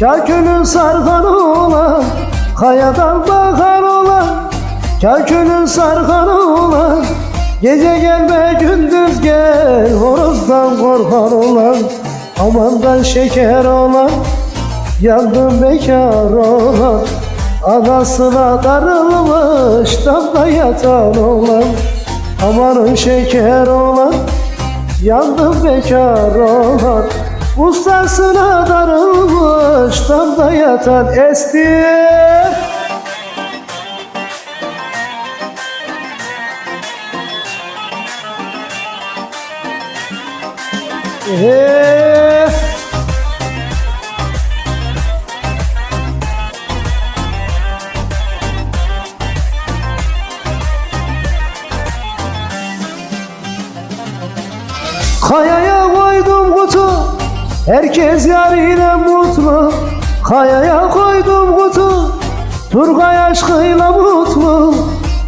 Kakülün sargan olan Kayadan bakar olan Kakülün sargan olan. Gece gelme gündüz gel Horozdan korkar olan. Amandan şeker olan Yandım bekar olan. Anasına darılmış Damda yatan olan. Amanın şeker olan Yandım bekar olan Ustasına darılmış Damda yatan esti. Eee Kayaya Herkes yarıyla mutlu. Kayaya koydum kutu. Turgay aşkıyla mutlu.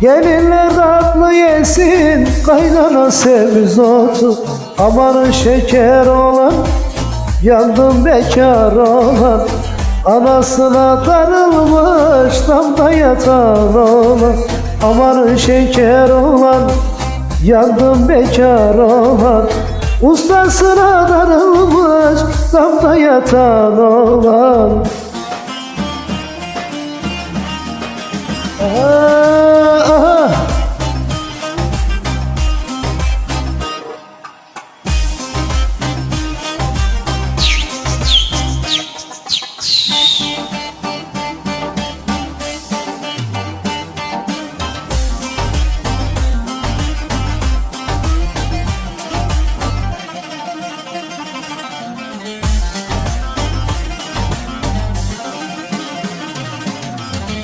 Gelinler tatlı yesin. Kaynana sevmiz otu Amanın şeker olan Yandım bekar olan. Anasına darılmış Damda yatan olan. Amanın şeker olan Yandım bekar olan Ustasına darılmış Damda yatan olan Aha,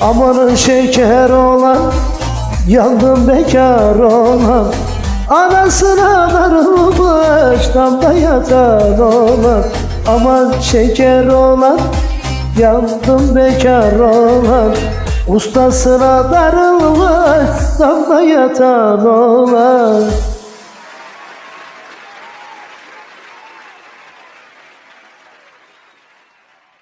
Amanın şeker olan Yandım bekar olan Anasına darılmış Damda yatan olan Aman şeker olan Yandım bekar olan Ustasına darılmış Damda yatan olan